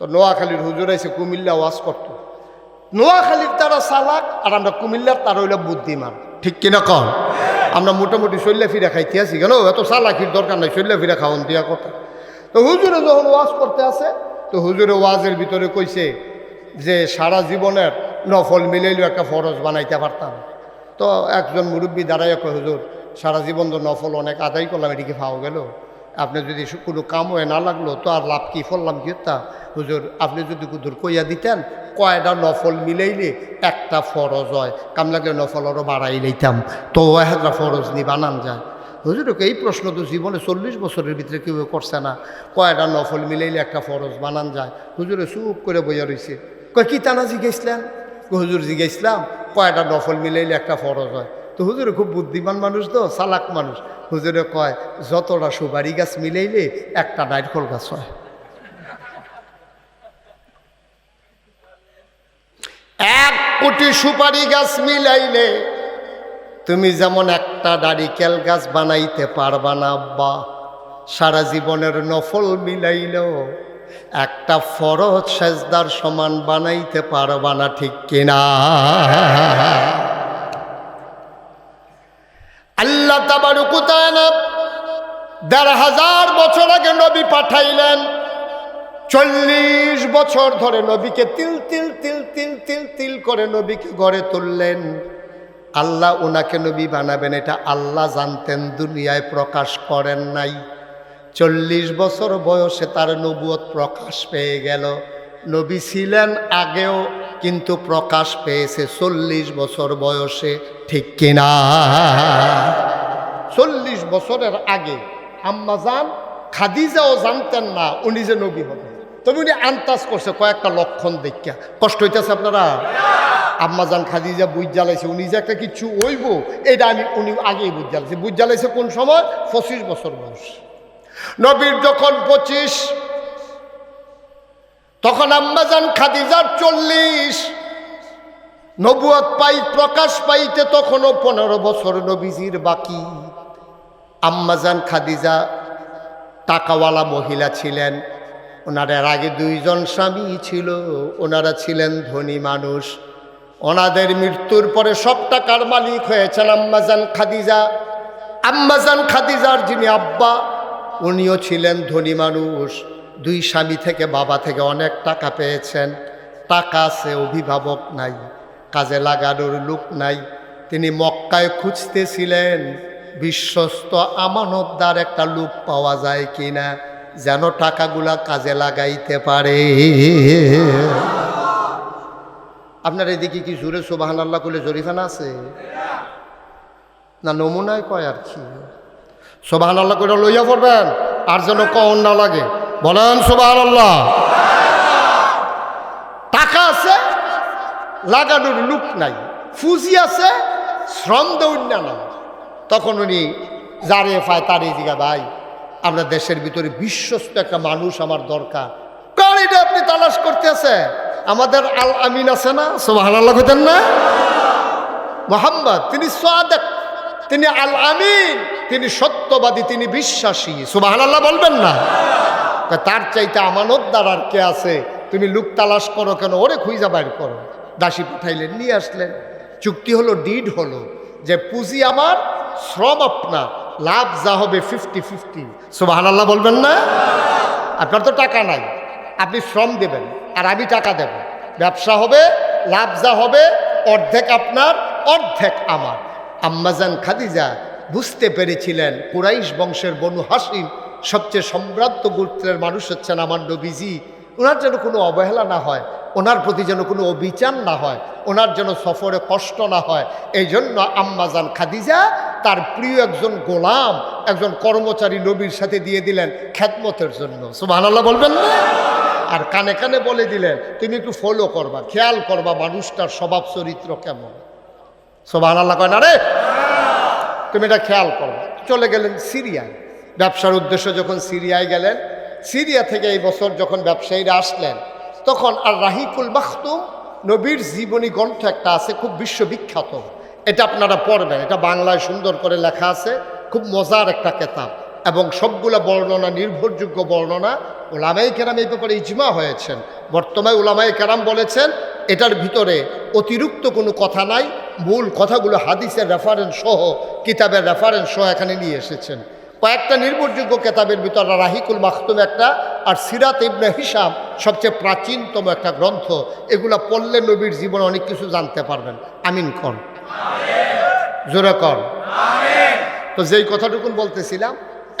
তো নোয়াখালীর হুজুর এসে কুমিল্লা ওয়াজ করতো। নোয়াখালীর তারা চালাক আর আমরা কুমিল্লার তারা হইল বুদ্ধিমান। ঠিক কিনা কম আমরা মোটামুটি শৈল্য ফিরে খাইতে আসি কেন? এত চালাকির দরকার নাই, শৈল্য ফিরে খাওয়ান দিয়া কথা। তো হুজুরে যখন ওয়াজ করতে আছে তো হুজুরে ওয়াজের ভিতরে কইছে যে সারা জীবনের নফল মিলাইলেও একটা ফরজ বানাইতে পারতাম। তো একজন মুরব্বী দাঁড়াই কয়, হুজুর, সারা জীবন তো নফল অনেক আদায় করলাম এটিকে পাওয়া গেল? আপনি যদি কোনো কাম হয়ে না লাগল, তো আর লাভ কি? ফললাম কি তা? হুজুর, আপনি যদি কুদুর কইয়া দিতেন কয়টা নফল মিলাইলে একটা ফরজ হয়। কাম লাগলে নফল আরও বাড়াই লইতাম। তো একটা ফরজ নি বানান যায়। হুজুরকে এই প্রশ্ন তো জীবনে চল্লিশ বছরের ভিতরে কেউ করছে না। কয়টা নফল মিলাইলে একটা ফরজ বানান যায়। হুজুরে চুপ করে বইয়া রইছে। কয়, কি তানা জিজ্ঞাসলেন হুজুর জিজ্ঞাসলাম কয়টা নফল মিলাইলে একটা ফরজ হয়? তো হুজুরে খুব বুদ্ধিমান মানুষ তো, চালাক মানুষ। হুজুরে কয়, যতটা সুপারি গাছ মিলাইলে একটা নাইটকল গাছ হয়। এক কোটি সুপারি গাছ মিলাইলে তুমি যেমন একটা নারিকেল গাছ বানাইতে পারবা না, আব্বা। সারা জীবনের নফল মিলাইলেও একটা ফরজ সেজদার সমান বানাইতে পারবা না, ঠিক কিনা? আল্লাহ তাবারুকুতানা দেড় হাজার বছর আগে নবী পাঠাইলেন চল্লিশ বছর ধরে নবীকে তিল তিল তিল তিল তিল তিল করে নবীকে গড়ে তুললেন। আল্লাহ ওনাকে নবী বানাবেন, এটা আল্লাহ জানতেন, দুনিয়ায় প্রকাশ করেন নাই। চল্লিশ বছর বয়সে তার নবুয়ত প্রকাশ পেয়ে গেল। নবী ছিলেন আগেও, কিন্তু প্রকাশ পেয়েছে চল্লিশ বছর বয়সে, ঠিক কিনা? চল্লিশ বছরের আগে আম্মা আম্মাজান খাদিজাও জানতেন না উনি যে নবী হবে তবে উনি আন্তাজ করছে কয়েকটা লক্ষণ দেখা কষ্ট হইতেছে আপনারা? আম্মাজান খাদিজা বুঝ জ্বালাইছে, উনি যে একটা কিছু হইব, এটা আমি উনি আগেই বুঝ জ্বালাইছে। বুঝ জ্বালাইছে কোন সময়? পঁচিশ বছর বয়স। নবীর যখন পঁচিশ, তখন আম্মাজান খাদিজার চল্লিশ, নবুয়াত পাই, প্রকাশ পাইতে তখনও পনেরো বছর নবীজির বাকি। আম্মাজান খাদিজা টাকাওয়ালা মহিলা ছিলেন ওনাদের আগে দুইজন স্বামী ছিল, ওনারা ছিলেন ধনী মানুষ। ওনাদের মৃত্যুর পরে সব টাকার মালিক হয়েছেন আম্মাজান খাদিজা। আম্মাজান খাদিজার যিনি আব্বা, উনিও ছিলেন ধনী মানুষ। দুই স্বামী থেকে বাবা থেকে অনেক টাকা পেয়েছেন। টাকা আছে, অভিভাবক নাই, কাজে লাগানোর লোক নাই। তিনি মক্কায় খুঁজতেছিলেন, বিশ্বস্ত আমানতদার একটা লোক পাওয়া যায় কিনা। যেন টাকাগুলা কাজে লাগাইতে পারে। আপনার এদিকে কি জোরে সোবাহান আল্লাহ করলে জরিফানা আছে? না, নমুনায় কয় আর কি? সোবাহান আল্লাহ করে লইয়া পড়বেন, আর যেন কন না লাগে। বলেন সোবাহান আল্লাহ টাকা আছে, লাগানোর লুক নাই। ফুজি আছে, শ্রম দৌড় নাই। তখন উনি যারে পায় তারে জিগা ভাই আমরা দেশের ভিতরে বিশ্বস্ত একটা মানুষ আমার দরকার। কার এটা আপনি তালাশ করতে আছে? আমাদের আল আমিন আছে না? সোহান আল্লাহ হতেন না? মোহাম্মদ, তিনি সাদেক, তিনি আল আমিন, তিনি সত্যবাদী, তিনি বিশ্বাসী। সুবাহ বলবেন না? তার চাইতে আমানতদার আর কে আছে? তুমি লুক তালাশ করো কেন? ওরে খুঁজা বাইর করো। দাসী পাঠাইলেন, নিয়ে আসলেন। চুক্তি হলো, ডিড হলো যে পুঁজি আমার, শ্রম আপনার। লাভ যা হবে ফিফটি ফিফটি সুবাহ আল্লাহ বলবেন না? আপনার তো টাকা নাই। আপনি শ্রম দেবেন, আর আমি টাকা দেব। ব্যবসা হবে, লাভ যা হবে, অর্ধেক আপনার, অর্ধেক আমার। আম্মাজান খাদিজা বুঝতে পেরেছিলেন, কুরাইশ বংশের বনু হাসিম সবচেয়ে সম্ভ্রান্ত গোত্রের মানুষ হচ্ছেন আমার নবীজি। ওনার যেন কোনো অবহেলা না হয় ওনার প্রতি যেন কোনো অবিচার না হয় ওনার যেন সফরে কষ্ট না হয় এই জন্য আম্মাজান খাদিজা তার প্রিয় একজন গোলাম, একজন কর্মচারী নবীর সাথে দিয়ে দিলেন খ্যাতমতের জন্য। সুবাহ বলবেন না? আর কানে কানে বলে দিলেন, তুমি একটু ফলো করবা, খেয়াল করবা মানুষটার স্বভাব, চরিত্র কেমন? সোবাহ আল্লাহ কয় না রে? তুমি এটা খেয়াল করবা। চলে গেলেন সিরিয়ায়। ব্যবসার উদ্দেশ্যে যখন সিরিয়ায় গেলেন, সিরিয়া থেকে এই বছর যখন ব্যবসায়ীরা আসলেন, তখন আর রাহিকুল মাহতুম নবীর জীবনী গ্রন্থ একটা আছে, খুব বিশ্ববিখ্যাত। এটা আপনারা পড়বেন। এটা বাংলায় সুন্দর করে লেখা আছে। খুব মজার একটা কেতাব। এবং সবগুলো বর্ণনা, নির্ভরযোগ্য বর্ণনা ওলামাই কেরাম এই ব্যাপারে ইজমা হয়েছেন। বর্তমানে ওলামাই কেরাম বলেছেন, এটার ভিতরে অতিরিক্ত কোনো কথা নাই। মূল কথাগুলো হাদিসের রেফারেন্স সহ, কিতাবের রেফারেন্স সহ এখানে নিয়ে এসেছেন। কয়েকটা নির্ভরযোগ্য কেতাবের ভিতর রাহিকুল মাহতুম একটা আর সিরাত ইবনে হিসাম সবচেয়ে প্রাচীনতম একটা গ্রন্থ। এগুলা পড়লে নবীর জীবনে অনেক কিছু জানতে পারবেন। আমিন কন? জোরে কন। তো যেই কথাটুকুন বলতেছিলাম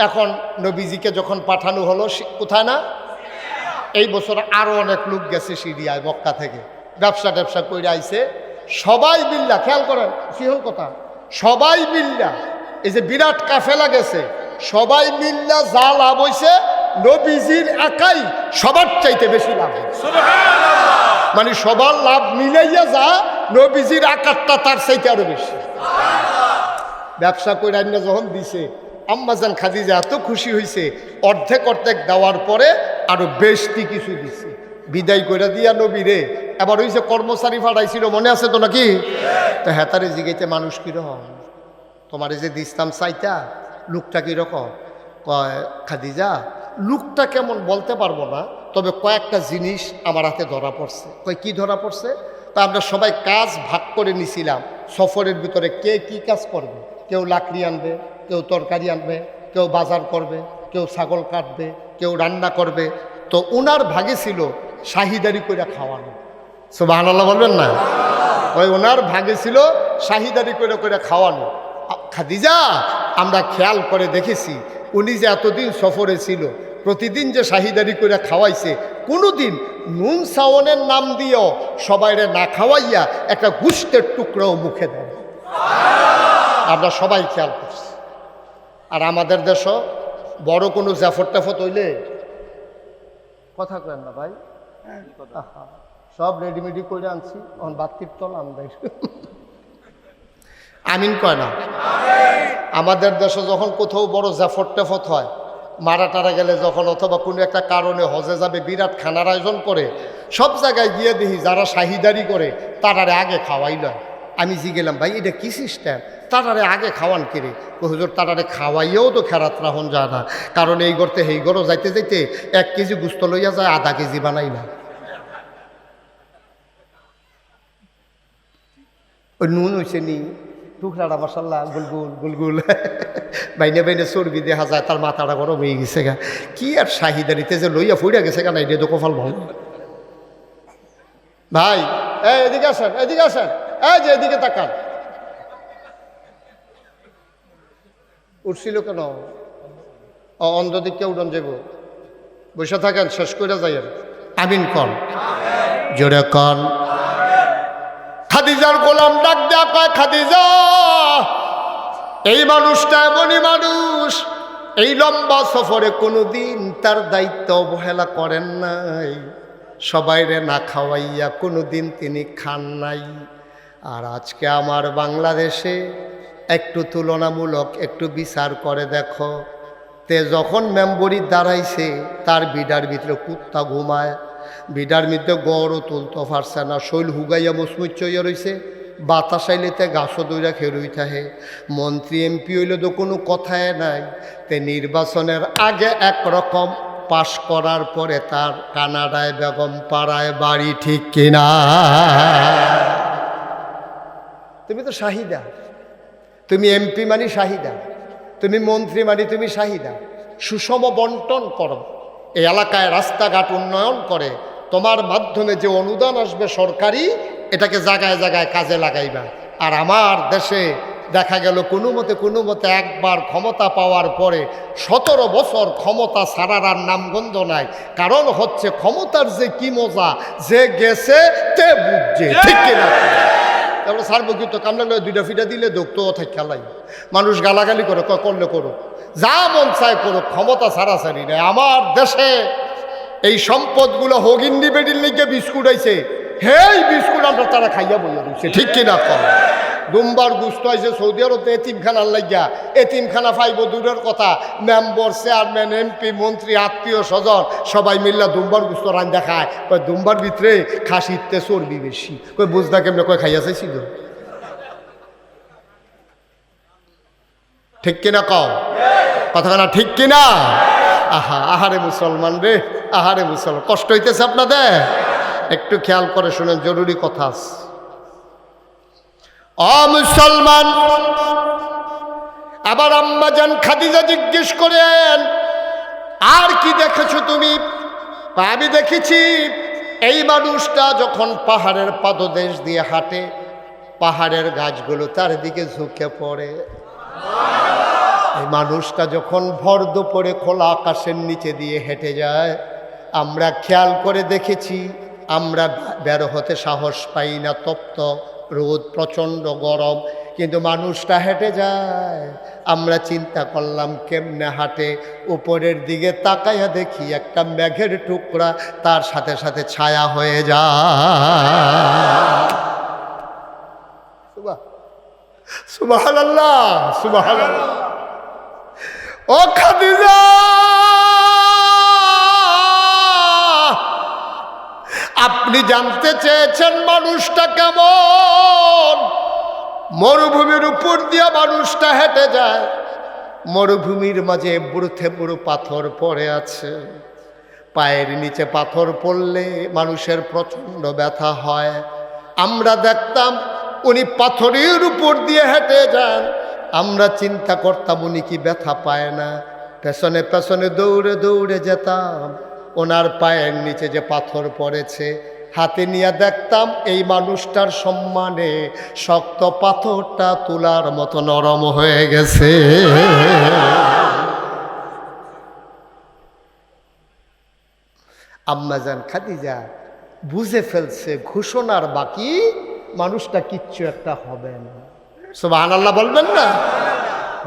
এখন নবীজিকে যখন পাঠানো হলো কোথায় না? এই বছর আরও অনেক লোক গেছে সিরিয়ায় মক্কা থেকে। ব্যবসা ট্যাবসা করে আইছে। সবাই মিল্লা খেয়াল করেন সিহল কথা? সবাই মিল্লা এই যে বিরাট কাফেলা গেছে সবাই মিল্লা যা লাভ হইছে নবীজির একাই সবার চাইতে বেশি লাভ হয়েছে। মানে সবার লাভ মিলাইয়া যা নবীজির আকারটা তার চাইতে আরও বেশি। ব্যবসা করে আইনা যখন দিছে আম্মাজান খাদিজা এত খুশি হয়েছে অর্ধেক অর্ধেক দেওয়ার পরে আরও বেশি কিছু দিছে। বিদায় করে দিয়া নবী রে, এবার ওই যে কর্মচারী ফাটাইছিল মনে আছে তো নাকি? তো হেতারে জিগাইতে মানুষ কীরকম? তোমার যে দিস্তাম চাইতা, লুকটা কীরকম? কয়, খাদিজা, লুকটা কেমন বলতে পারব না, তবে কয়েকটা জিনিস আমার হাতে ধরা পড়ছে। কয়, কি ধরা পড়ছে? তা আমরা সবাই কাজ ভাগ করে নিছিলাম। সফরের ভিতরে কে কি কাজ করবে? কেউ লাকড়ি আনবে, কেউ তরকারি আনবে, কেউ বাজার করবে, কেউ ছাগল কাটবে, কেউ রান্না করবে। তো ওনার ভাগে ছিল শাহিদারি করে খাওয়ানো। সুবাহ বলবেন না? ওই ওনার ভাগে ছিল শাহিদারি করে করে খাওয়ানো। খাদিজা, আমরা খেয়াল করে দেখেছি, উনি যে এতদিন সফরে ছিল, প্রতিদিন যে শাহিদারি করে খাওয়াইছে কোনোদিন নুন সাওনের নাম দিয়েও সবাইরে না খাওয়াইয়া একটা গুষ্টের টুকরোও মুখে দেয় আমরা সবাই খেয়াল করছি। আর আমাদের দেশও বড় কোনো জাফর টাফত হইলে কথা কেন না ভাই। আহা, সব রেডিমেডি করে আনছি অন বাতির তল আনবাই আমিন কয় না? আমাদের দেশে যখন কোথাও বড় জাফর টাফত হয় মারা টারা গেলে যখন অথবা কোনো একটা কারণে হজে যাবে, বিরাট খানার আয়োজন করে, সব জায়গায় গিয়ে দেখি যারা শাহিদারি করে, তারারে আগে খাওয়াই লয়। আমি জি গেলাম ভাই, এটা কি সিস্টেম? তারারে আগে খাওয়ান কিরে হুজুর, তারারে খাওয়াইয়েও তো খেরাত রাহন যায় না। কারণ এই গড়তে এই গড়ও যাইতে যাইতে এক কেজি গুস্ত লইয়া যায়, আধা কেজি বানাই না ওই নুন হয়েছে নি। টুকরাটা মশাল্লা, গুলগুল গুলগুল। বাইনে বাইনে চর্বি দেখা যায়, তার মাথাটা গরম হয়ে গেছে গা। কি আর শাহিদারিতে যে লইয়া ফুড়িয়া গেছে গা, না এটা তো কপাল ভাই, এই এদিকে আসেন এদিকে আসেন, এই যে এদিকে তাকান। উঠছিল কেন? অন্ধ দিককে উড়ন যাব বসে থাকেন, শেষ করে যাই আমিন কন। জোরে কন। খাদিজার ডাক দেয়া কয়, খাদিজা, এই মানুষটা এমনই মানুষ। এই লম্বা সফরে কোনোদিন তার দায়িত্ব অবহেলা করেন নাই। সবাইরে না খাওয়াইয়া কোনোদিন তিনি খান নাই। আর আজকে আমার বাংলাদেশে একটু তুলনামূলক একটু বিচার করে দেখো। তে যখন মেম্বরি দাঁড়াইছে, তার বিডার ভিতরে কুত্তা ঘুমায়। বিডার মধ্যে গড়ও তুলতে পারছে না শৈল হুগাইয়া মসমুচ্চ হইয়া রইছে। বাতাস আইলেতে গাছও দইরা খেরুই থাহে মন্ত্রী, এমপি হইলে তো কোনো কথাই নাই। তে নির্বাচনের আগে একরকম পাশ করার পরে তার কানাডায় বেগম পাড়ায় বাড়ি ঠিক কিনা? তুমি তো শাহিদা। তুমি এমপি মানি শাহিদা। তুমি মন্ত্রী মানি তুমি শাহিদা। সুষম বন্টন করো। এই এলাকায় রাস্তাঘাট উন্নয়ন করে। তোমার মাধ্যমে যে অনুদান আসবে সরকারি এটাকে জায়গায় জায়গায় কাজে লাগাইবা। আর আমার দেশে দেখা গেল কোনো মতে কোনো মতে একবার ক্ষমতা পাওয়ার পরে সতেরো বছর ক্ষমতা ছাড়ার আর নামগন্ধ নাই। কারণ হচ্ছে ক্ষমতার যে কি মজা যে গেছে তে বুঝছে। ঠিক কিনা? তারপরে সার্বকৃত কামলা লয় দুইটা ফিটা দিলে দোক্ত অথায় খেলাই। মানুষ গালাগালি করে করলে করুক। যা মন চায় করুক ক্ষমতা ছাড়াছাড়ি নেই। আমার দেশে এই সম্পদগুলো হগিন্দি বেডির লিগে বিস্কুট আইছে। হেই বিস্কুট আমরা তারা খাইয়া বইয়া দিচ্ছে ঠিক কিনা কর দুমবার গুস্ত হয়েছে সৌদি আরব এতিমখানার লাগিয়া এতিমখানা পাইব দূরের কথা। মেম্বর চেয়ারম্যান এমপি মন্ত্রী আত্মীয় স্বজন সবাই মিল্লা দুমবার গুস্ত রান দেখায় কয় দুমবার ভিতরে খাসিতে চর্বি বেশি। কই বুঝদা কেমনে? কয় খাইয়া চাইছিল ঠিক কিনা কও? কথা না ঠিক কিনা? আহা আহারে মুসলমান রে আহারে মুসলমান। কষ্ট হইতেছে আপনাদের? একটু খেয়াল করে শুনেন, জরুরি কথা আছে। মুসলমান, আবার আম্মাজান খাদিজা জিজ্ঞেস করেন, আর কি দেখেছ তুমি আমি দেখেছি, এই মানুষটা যখন পাহাড়ের পাদদেশ দিয়ে হাঁটে, পাহাড়ের গাছগুলো তার দিকে ঝুঁকে পড়ে এই মানুষটা যখন ভর দুপুরে খোলা আকাশের নিচে দিয়ে হেঁটে যায়, আমরা খেয়াল করে দেখেছি আমরা বের হতে সাহস পাই না, তপ্ত রোদ, প্রচণ্ড গরম। কিন্তু মানুষটা হেঁটে যায়। আমরা চিন্তা করলাম, কেমনে হাঁটে? উপরের দিকে তাকাইয়া দেখি একটা মেঘের টুকরা, তার সাথে সাথে ছায়া হয়ে যায়। সুবাহ সুবাহ ও খাদিজা! আপনি জানতে চেয়েছেন মানুষটা কেমন? মরুভূমির উপর দিয়ে মানুষটা হেঁটে যায়। মরুভূমির মাঝে বুড়ো পাথর পড়ে আছে। পায়ের নিচে পাথর পড়লে মানুষের প্রচণ্ড ব্যথা হয়। আমরা দেখতাম উনি পাথরের উপর দিয়ে হেঁটে যান। আমরা চিন্তা করতাম উনি কি ব্যথা পায় না। পেছনে পেছনে দৌড়ে দৌড়ে যেতাম। ওনার পায়ের নিচে যে পাথর পড়েছে, হাতে নিয়ে দেখতাম এই মানুষটার সম্মানে শক্ত পাথরটা তোলার মতো নরম হয়ে গেছে। আম্মাজান খাদিজা, বুঝে ফেলছে, ঘোষণার বাকি মানুষটা কিচ্ছু একটা হবে না। সোবাহান আল্লাহ বলবেন না?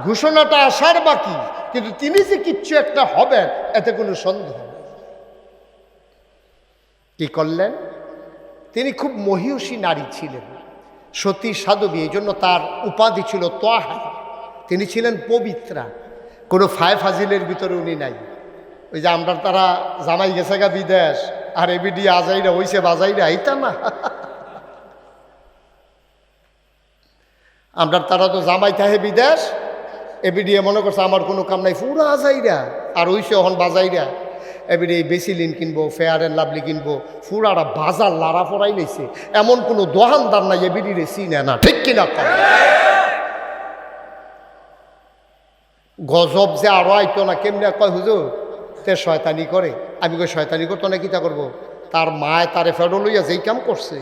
ঘোষণাটা আসার বাকি, কিন্তু তিনি যে কিচ্ছু একটা হবেন, এতে কোনো সন্দেহ কি করলেন? তিনি খুব মহিষী নারী ছিলেন। সতী সাধবী এই জন্য তার উপাধি ছিল তোয়াহা। তিনি ছিলেন পবিত্রা। কোনো ফায় ফাজিলের ভিতরে উনি নাই। ওই যে আমরা তারা জামাই গেছে গা বিদেশ, আর এবিডি আজাইরা হইছে বাজাইরা এইটা না। আমরা তারা তো জামাই থাহে বিদেশ এবিডিএ মনে করছে আমার কোনো কাম নাই, পুরো আজাইরা আর ওইসে ওহন বাজাইরা এবিডি বেসিলিন কিনবো ফেয়ার অ্যান্ড লাভলি কিনবো, ফুরারা বাজার লাড়া ফরাই লইছে এমন কোনো দোহানদার নাই এবিডি রে চিনে না, ঠিক কিনা গজব যে আরও আইতো না, কেমনে কয় হুজুর? তে শয়তানি করে। আমি কই, শয়তানি করতো না কিতা করব? তার মায় তারে ফেরো লইয়া যেই কাম করছে।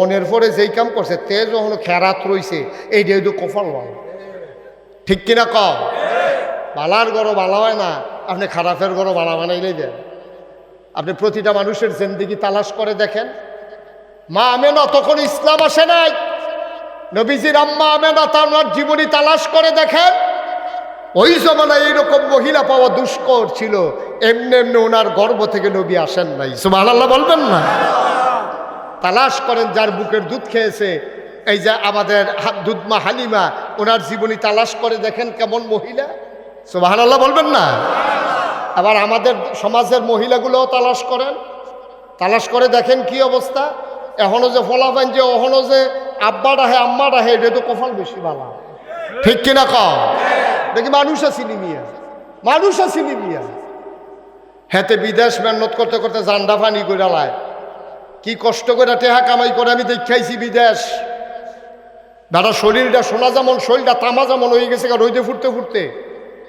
অনের পরে যেই কাম করছে, তে যখন খেরাত রইছে এই ডেউ কফল লয় ঠিক কিনা ক বালার গরো বালা হয় না। আপনি খারাপের গরো বালা বানাইলে দেন আপনি প্রতিটা মানুষের জিন্দিগি তালাশ করে দেখেন। মা আমেনা তখন ইসলাম আসে নাই। নবীজির আম্মা আমেনা তার জীবনী তালাশ করে দেখেন। ওই জমানায় এইরকম মহিলা পাওয়া দুষ্কর ছিল। এমনি এমনি ওনার গর্ব থেকে নবী আসেন নাই। সুবাহ আল্লাহ বলবেন না? তালাশ করেন যার বুকের দুধ খেয়েছে। এই যে আমাদের দুধমা হালিমা, ওনার জীবনী তালাশ করে দেখেন কেমন মহিলা। সুবাহান আল্লাহ বলবেন না? আবার আমাদের সমাজের মহিলাগুলোও তালাশ করেন। তালাশ করে দেখেন কি অবস্থা। এখনও যে ফলাফেন যে, এখনও যে আব্বা ডাহে, আম্মা ডাহে, এটা তো কফল বেশি ভালো ঠিক কিনা কম দেখি মানুষ আছিনি মিয়া মানুষ আছিনি মিয়া হেতে বিদেশ মেহনত করতে করতে জান্ডা ফানি করে লায়। কি কষ্ট করে টেহা কামাই করে আমি দেখাইছি বিদেশ। দাদা শরীরটা সোনা যেমন, শরীরটা তামা যেমন হয়ে গেছে রোদে ফুটতে ফুটতে।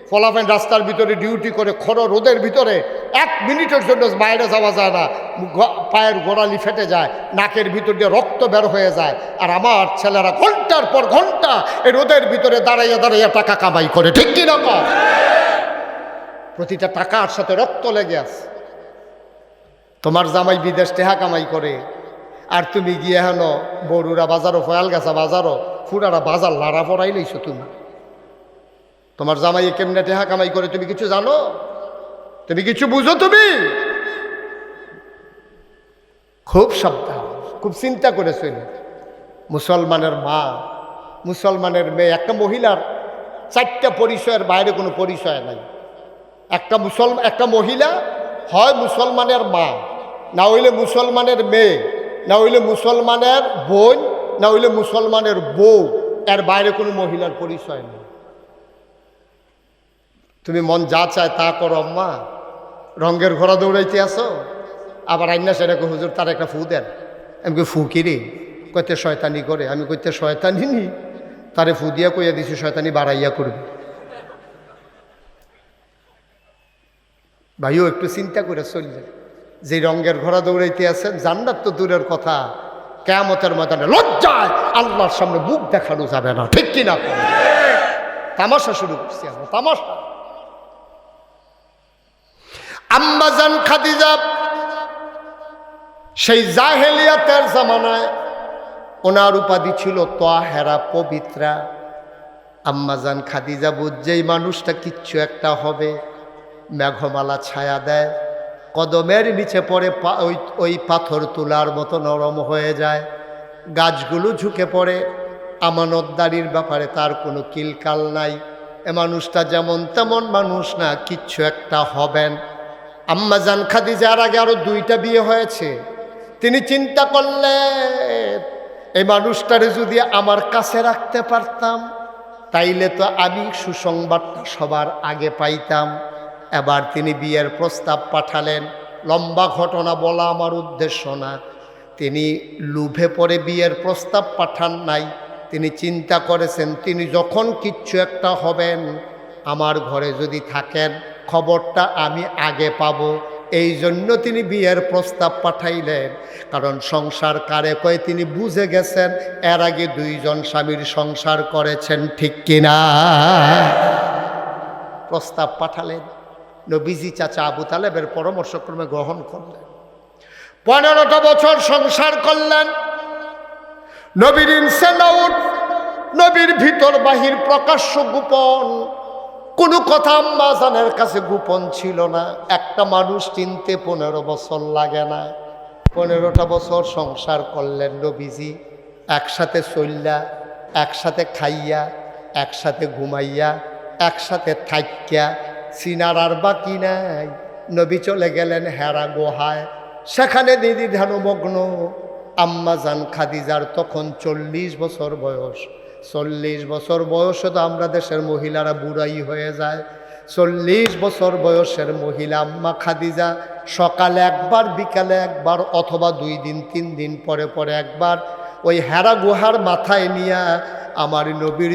ফলাফেন রাস্তার ভিতরে ডিউটি করে, খর রোদের ভিতরে, এক মিনিটের জন্য বাইরে যাওয়া যায় না। পায়ের গোড়ালি ফেটে যায়, নাকের ভিতর দিয়ে রক্ত বের হয়ে যায়। আর আমার ছেলেরা ঘণ্টার পর ঘণ্টা এই রোদের ভিতরে দাঁড়াইয়া দাঁড়াইয়া টাকা কামাই করে। ঠিক কি না কও? প্রতিটা টাকার সাথে রক্ত লেগে আছে। তোমার জামাই বিদেশ টেহা কামাই করে। আর তুমি গিয়ে হেন, বড়ুরা বাজারও ফয়াল গাছা বাজারও, ফুরারা বাজার, লাড়া পড়াই লইছো তুমি। তোমার জামাই কেমনে টেহা কামাই করে, তুমি কিছু জানো? তুমি কিছু বুঝো তুমি? খুব সাবধান, খুব চিন্তা করেছিল মুসলমানের মা, মুসলমানের মেয়ে, একটা মহিলার চারটা পরিচয়ের বাইরে কোনো পরিচয় নাই। একটা মুসলমান একটা মহিলা হয় মুসলমানের মা, না হইলে মুসলমানের মেয়ে, না হইলে মুসলমানের বোন, না হইলে মুসলমানের বউ, এর বাইরে কোনো মহিলার পরিচয় নেই। তুমি মন যা চায় তা করো, আম্মা। রঙের ঘোড়া দৌড়াইতে আসো। আবার আইনা সেটাকে হুজুর তার একটা ফু দেন। আমি কই, ফু কিরে কইতে, শয়তানি করে। আমি কইতে, শয়তানি নি? তারে ফু দিয়া কইয়া দিছি, শয়তানি বাড়াইয়া করবে। ভাইও একটু চিন্তা করে চললে যে রঙের ঘোড়া দৌড়াইতে আছেন জান্নাত তো দূরের কথা। কেমতের ময়দানে লজ্জায় আল্লাহর সামনে মুখ দেখানো যাবে না। ঠিক কিনা? তামাশা শুরু করছি আমরা, তামাশা। আম্মাজান খাদিজা, সেই জাহেলিয়াতের জামানায় ওনার উপাধি ছিল তোয়াহেরা পবিত্রা। আম্মাজান খাদিজা বুঝছেই মানুষটা কিচ্ছু একটা হবে, মেঘমালা ছায়া দেয়, কদমের নিচে পড়ে ওই ওই পাথর তোলার মতো নরম হয়ে যায়, গাছগুলো ঝুঁকে পড়ে, আমানতদারির ব্যাপারে তার কোনো কিলকাল নাই। এ মানুষটা যেমন তেমন মানুষ না, কিচ্ছু একটা হবেন। আম্মাজান খাদিজার আগে আরও দুইটা বিয়ে হয়েছে। তিনি চিন্তা করলেন এই মানুষটারে যদি আমার কাছে রাখতে পারতাম, তাইলে তো আমি সুসংবাদটা সবার আগে পাইতাম। এবার তিনি বিয়ের প্রস্তাব পাঠালেন, লম্বা ঘটনা বলা আমার উদ্দেশ্য না। তিনি লুভে পড়ে বিয়ের প্রস্তাব পাঠান নাই। তিনি চিন্তা করেছেন, তিনি যখন কিচ্ছু একটা হবেন, আমার ঘরে যদি থাকেন খবরটা আমি আগে পাব। এই জন্য তিনি বিয়ের প্রস্তাব পাঠাইলেন। কারণ সংসার কারে কয়ে তিনি বুঝে গেছেন, এর আগে দুইজন স্বামীর সংসার করেছেন, ঠিক কিনা? প্রস্তাব পাঠালেন। নবীজি চাচা আবু তালেবের পরামর্শক্রমে গ্রহণ করলেন। পনেরোটা বছর সংসার করলেন। নবীর ইনসেনাউট নবীর ভিতর বাহির প্রকাশ্য গোপন কোনো কথা আম্মাজানের কাছে গোপন ছিল না। একটা মানুষ চিনতে পনেরো বছর লাগে না। পনেরোটা বছর সংসার করলেন নবীজি, একসাথে চললা একসাথে খাইয়া, একসাথে ঘুমাইয়া, একসাথে থাকিয়া সিনার আর বাকি নাই। নবী চলে গেলেন হেরা গোহায়। সেখানে দিদি ধ্যানমগ্ন আম্মাজান খাদিজার তখন চল্লিশ বছর বয়স। চল্লিশ বছর বয়সে তো আমরা দেশের মহিলারা বুড়াই হয়ে যায়। চল্লিশ বছর বয়সের মহিলা আম্মা খাদিজা সকালে একবার, বিকালে একবার অথবা দুই দিন, তিন দিন পরে পরে একবার ওই হেরা গুহার মাথায় নিয়ে আমার নবীর